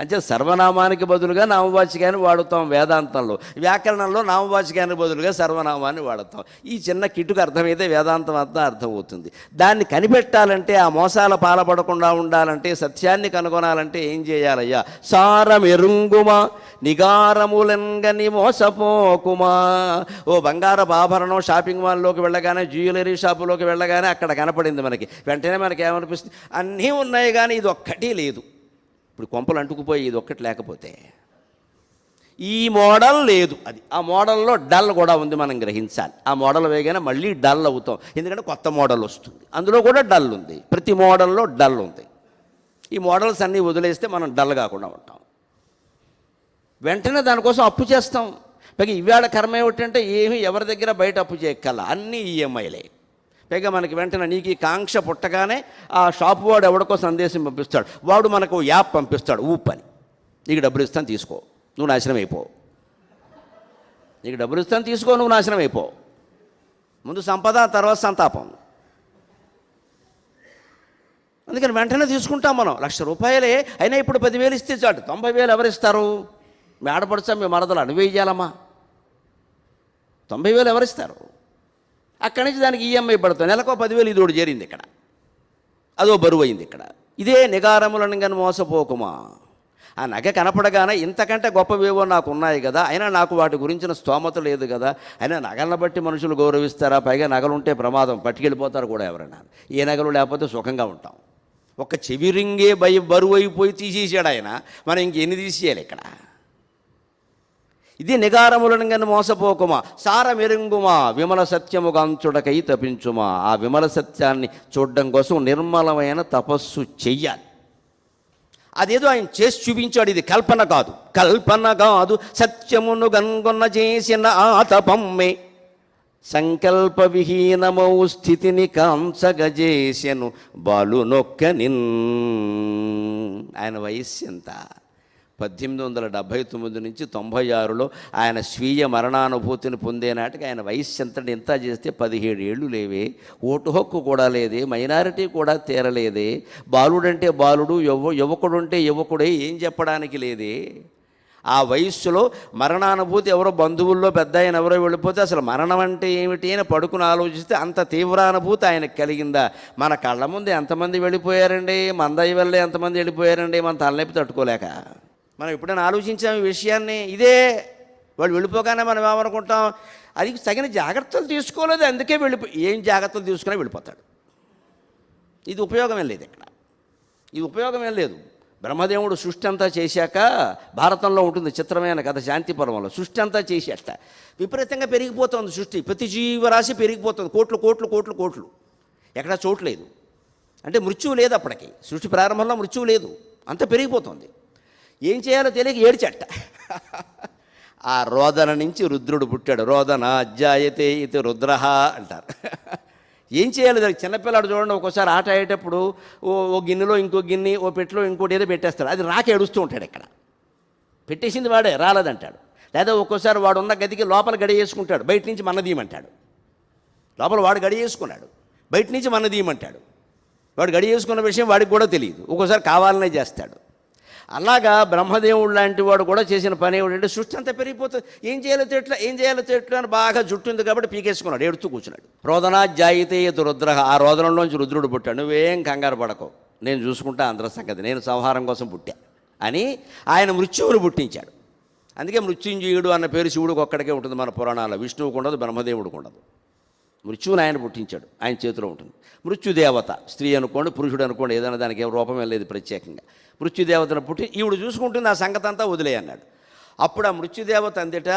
అంటే సర్వనామానికి బదులుగా నామవాచకాన్ని వాడుతాం వేదాంతంలో. వ్యాకరణంలో నామవాచకానికి బదులుగా సర్వనామాన్ని వాడతాం. ఈ చిన్న కిటుకు అర్థమైతే వేదాంతం అంతా అర్థమవుతుంది. దాన్ని కనిపెట్టాలంటే ఆ మోసాల పాలపడకుండా ఉండాలంటే సత్యాన్ని కనుగొనాలంటే ఏం చేయాలయ్యా? సారమెరుంగుమా నిగారములెంగని మోసపోకుమా? ఓ బంగారపు ఆభరణం షాపింగ్ మాల్లోకి వెళ్ళగానే జ్యువెలరీ షాపులోకి వెళ్ళగానే అక్కడ కనపడింది మనకి. వెంటనే మనకి ఏమనిపిస్తుంది అన్నీ ఉన్నాయి కానీ ఇది ఒక్కటి లేదు. ఇప్పుడు కొంపలు అంటుకుపోయి ఇది ఒక్కటి లేకపోతే. ఈ మోడల్ లేదు అది. ఆ మోడల్లో డల్ కూడా ఉంది మనం గ్రహించాలి. ఆ మోడల్ వేయగానే మళ్ళీ డల్ అవుతాం. ఎందుకంటే కొత్త మోడల్ వస్తుంది. అందులో కూడా డల్ ఉంది. ప్రతి మోడల్లో డల్ ఉంది. ఈ మోడల్స్ అన్నీ వదిలేస్తే మనం డల్ కాకుండా ఉంటాం. వెంటనే దానికోసం అప్పు చేస్తాం. పైగా ఇవాళ కర్మ ఏమిటంటే ఏమి ఎవరి దగ్గర బయట అప్పు చేయక్కల అన్నీ ఈఎంఐలే. పైగా మనకి వెంటనే నీకు ఈ కాంక్ష పుట్టగానే ఆ షాపు వాడు ఎవడికో సందేశం పంపిస్తాడు. వాడు మనకు యాప్ పంపిస్తాడు. ఊపని నీకు డబ్బులు ఇస్తాను తీసుకో. నువ్వు నాశనం అయిపో. నీకు డబ్బులు ఇస్తాను తీసుకో నువ్వు నాశనం అయిపో. ముందు సంపద తర్వాత సంతాపం. అందుకని వెంటనే తీసుకుంటాం మనం. లక్ష రూపాయలే. అయినా ఇప్పుడు పదివేలు ఇస్తే చాటు తొంభై వేలు ఎవరిస్తారు మీ ఆడపడుచా మీ మరదలు అనువేయాలమ్మా తొంభై వేలు ఎవరిస్తారు అక్కడి నుంచి దానికి ఈఎంఐ పడుతుంది. నెలకో పదివేలు ఇది ఒకటి చేరింది ఇక్కడ. అదో బరువు అయింది ఇక్కడ. ఇదే నిగారములను కానీ మోసపోకుమా? ఆ నగ కనపడగానే ఇంతకంటే గొప్పవేవో నాకు ఉన్నాయి కదా. అయినా నాకు వాటి గురించిన స్తోమత లేదు కదా. అయినా నగలను బట్టి మనుషులు గౌరవిస్తారా? పైగా నగలు ఉంటే ప్రమాదం. పట్టుకెళ్ళిపోతారు కూడా ఎవరైనా. ఏ నగలు లేకపోతే సుఖంగా ఉంటాం. ఒక చెవిరింగే భయ బరువు అయిపోయి తీసేసాడు ఆయన. మనం ఇంకెన్ని తీసేయాలి ఇక్కడ? ఇది నిగారములను మోసపోకుమా? సారమెరుంగుమా విమల సత్యము గాంచుడకై తపించుమా? ఆ విమల సత్యాన్ని చూడడం కోసం నిర్మలమైన తపస్సు చెయ్యాలి. అదేదో ఆయన చేసి చూపించాడు ఇది కల్పన కాదు. కల్పన కాదు సత్యమును గన్గొన్న చేసిన ఆ తపమ్మే. సంకల్ప విహీనమౌ స్థితిని కాంచగజేసెను బాలు నొక్క నిన్ ఆయన వయస్సు ఎంత? పద్దెనిమిది వందల డెబ్భై తొమ్మిది నుంచి తొంభై ఆరులో ఆయన స్వీయ మరణానుభూతిని పొందే నాటికి ఆయన వయస్సు ఎంతటి ఎంత చేస్తే పదిహేడు ఏళ్ళు లేవే. ఓటు హక్కు కూడా లేదే మైనారిటీ కూడా తీరలేదే. బాలుడంటే బాలుడు యువ యువకుడుంటే యువకుడే ఏం చెప్పడానికి లేదే. ఆ వయస్సులో మరణానుభూతి ఎవరో బంధువుల్లో పెద్ద ఆయన ఎవరో వెళ్ళిపోతే అసలు మరణం అంటే ఏమిటి అని పడుకుని ఆలోచిస్తే అంత తీవ్రానుభూతి ఆయనకు కలిగిందా? మన కళ్ళ ముందు ఎంతమంది వెళ్ళిపోయారండి? మన దయ వల్లే ఎంతమంది వెళ్ళిపోయారండి? మన తలనొప్పి తట్టుకోలేక. మనం ఎప్పుడైనా ఆలోచించాం ఈ విషయాన్ని? ఇదే వాళ్ళు వెళ్ళిపోగానే మనం ఏమనుకుంటాం? అది తగిన జాగ్రత్తలు తీసుకోలేదు అందుకే వెళ్ళిపో ఏం జాగ్రత్తలు తీసుకుని వెళ్ళిపోతాడు. ఇది ఉపయోగమే లేదు ఇక్కడ. ఇది ఉపయోగం ఏం లేదు. బ్రహ్మదేవుడు సృష్టి అంతా చేశాక భారతంలో ఉంటుంది చిత్రమైన కథ శాంతి పర్వంలో. సృష్టి అంతా చేసేట. విపరీతంగా పెరిగిపోతుంది సృష్టి. ప్రతి జీవరాశి పెరిగిపోతుంది. కోట్లు కోట్లు కోట్లు కోట్లు. ఎక్కడ చోటు లేదు. అంటే మృత్యువు లేదు అప్పటికి. సృష్టి ప్రారంభంలో మృత్యువు లేదు. అంత పెరిగిపోతుంది. ఏం చేయాలో తెలియక ఏడ్చట. ఆ రోదన నుంచి రుద్రుడు పుట్టాడు. రోదన అజ్జాయతే ఇది రుద్రహ అంటారు. ఏం చేయాలి దానికి చిన్నపిల్లాడు చూడండి ఒక్కోసారి ఆట ఆడేటప్పుడు ఓ ఓ గిన్నెలో ఇంకో గిన్నె ఓ పెట్టెలో ఇంకోటి ఏదో పెట్టేస్తాడు. అది రాక ఏడుస్తూ ఉంటాడు ఇక్కడ. పెట్టేసింది వాడే రాలేదంటాడు. లేదా ఒక్కోసారి వాడు ఉన్న గదికి లోపల గడి వేసుకుంటాడు. బయట నుంచి మన లోపల వాడు గడి వేసుకున్నాడు. బయట నుంచి మన వాడు గడి వేసుకున్న విషయం వాడికి కూడా తెలియదు. ఒక్కోసారి కావాలనే చేస్తాడు. అలాగా బ్రహ్మదేవుడు లాంటి వాడు కూడా చేసిన పని ఏమిటంటే సృష్టి అంతా పెరిగిపోతుంది. ఏం చేయాలో తెట్ల ఏం చేయాలో తెట్లా అని బాగా జుట్టుంది కాబట్టి పీకేసుకున్నాడు ఎడుతూ కూర్చున్నాడు. రోదనా జాయితే యతు రుద్ర. ఆ రోదనంలోంచి రుద్రుడు పుట్టాడు. నువ్వేం కంగారు పడకు. నేను చూసుకుంటా అందరి సంగతి. నేను సంహారం కోసం పుట్టా అని ఆయన మృత్యువును పుట్టించాడు. అందుకే మృత్యుంజయుడు అన్న పేరు శివుడికి ఒక్కడికే ఉంటుంది మన పురాణాల విష్ణువుకు ఉండదు బ్రహ్మదేవుడికి ఉండదు. మృత్యువుని ఆయన పుట్టించాడు. ఆయన చేతిలో ఉంటుంది. మృత్యుదేవత. స్త్రీ అనుకోండి పురుషుడు అనుకోండి ఏదైనా దానికి ఏం రూపమే లేదు ప్రత్యేకంగా. మృత్యుదేవతను పుట్టి ఈవిడు చూసుకుంటుంది ఆ సంగతంతా అంతా వదిలే అన్నాడు అప్పుడు ఆ మృత్యుదేవత అందిట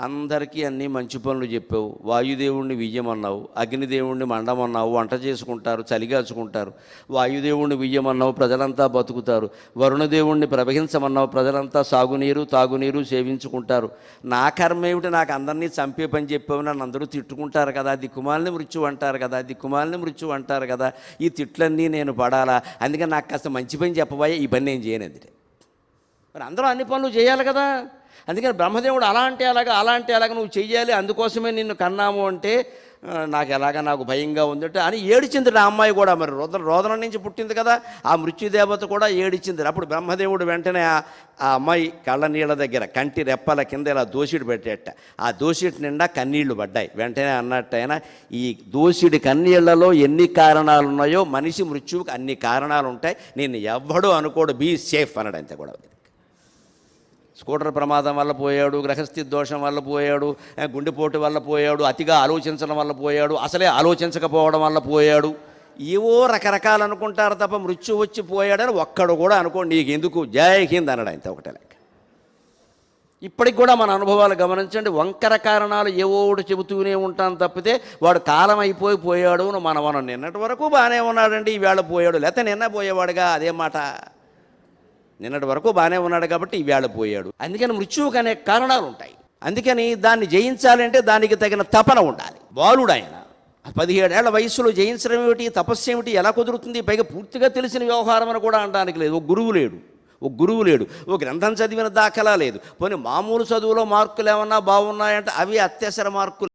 అందరికీ అన్నీ మంచి పనులు చెప్పావు. వాయుదేవుణ్ణి వియ్యమన్నావు అగ్నిదేవుణ్ణి మండమన్నావు వంట చేసుకుంటారు చలిగాచుకుంటారు వాయుదేవుణ్ణి వియ్యమన్నావు ప్రజలంతా బతుకుతారు. వరుణదేవుణ్ణి ప్రవహించమన్నావు ప్రజలంతా సాగునీరు తాగునీరు సేవించుకుంటారు. నా కర్మ ఏమిటి? నాకు అందరినీ చంపే పని చెప్పావు. నన్ను అందరూ తిట్టుకుంటారు కదా దిక్కుమాలిని మృత్యు అంటారు కదా దిక్కుమాలిని మృత్యు అంటారు కదా ఈ తిట్లన్నీ నేను పడాలా? అందుకని నాకు కాస్త మంచి పని చెప్పబోయే ఈ పని నేను చేయనది మరి అందరూ అన్ని పనులు చేయాలి కదా? అందుకని బ్రహ్మదేవుడు అలా అంటే అలాగా అలా అంటే నువ్వు చెయ్యాలి అందుకోసమే నిన్ను కన్నాము అంటే నాకు ఎలాగా నాకు భయంగా ఉందంటే అని ఏడిచింది ఆ అమ్మాయి కూడా. మరి రోదన రోదన నుంచి పుట్టింది కదా ఆ మృత్యుదేవత కూడా ఏడిచింది. అప్పుడు బ్రహ్మదేవుడు వెంటనే ఆ అమ్మాయి కళ్ళ నీళ్ళ దగ్గర కంటి రెప్పల కింద ఇలా దోసిడి పెట్టేట. ఆ దోషిడి నిండా కన్నీళ్ళు పడ్డాయి. వెంటనే అన్నట్టయినా ఈ దోషిడి కన్నీళ్ళలో ఎన్ని కారణాలు ఉన్నాయో మనిషి మృత్యువుకి అన్ని కారణాలు ఉంటాయి నేను ఎవ్వడూ అనుకోడు బీ సేఫ్ అన్నాడు అంతే కూడా స్కూటర్ ప్రమాదం వల్ల పోయాడు గ్రహస్థి దోషం వల్ల పోయాడు గుండెపోటు వల్ల పోయాడు అతిగా ఆలోచించడం వల్ల పోయాడు అసలే ఆలోచించకపోవడం వల్ల పోయాడు. ఏవో రకరకాలు అనుకుంటారు తప్ప మృత్యు వచ్చి పోయాడని ఒక్కడు కూడా అనుకోండి నీకు ఎందుకు జై హింద్ అన్నాడు ఆయన ఒకటే లెక్క. ఇప్పటికి కూడా మన అనుభవాలు గమనించండి వంకర కారణాలు ఏవోడు చెబుతూనే ఉంటాను తప్పితే వాడు కాలం అయిపోయి పోయాడు అని మనం నిన్నటి వరకు బాగానే ఉన్నాడండి ఈవేళ పోయాడు లేకపోతే నిన్న పోయేవాడుగా అదే మాట. నిన్నటి వరకు బాగానే ఉన్నాడు కాబట్టి ఈవేళ పోయాడు. అందుకని మృత్యువుకు అనే కారణాలు ఉంటాయి. అందుకని దాన్ని జయించాలంటే దానికి తగిన తపన ఉండాలి. బాలుడు ఆయన పదిహేడేళ్ళ వయసులో జయించడం ఏమిటి తపస్సు ఏమిటి ఎలా కుదురుతుంది? పైగా పూర్తిగా తెలిసిన వ్యవహారం అని కూడా అనడానికి లేదు. ఒక గురువు లేడు. ఒక గురువు లేడు. ఓ గ్రంథం చదివిన దాఖలా లేదు. పోనీ మామూలు చదువులో మార్కులు ఏమన్నా బాగున్నాయంటే అవి అత్యవసర మార్కులు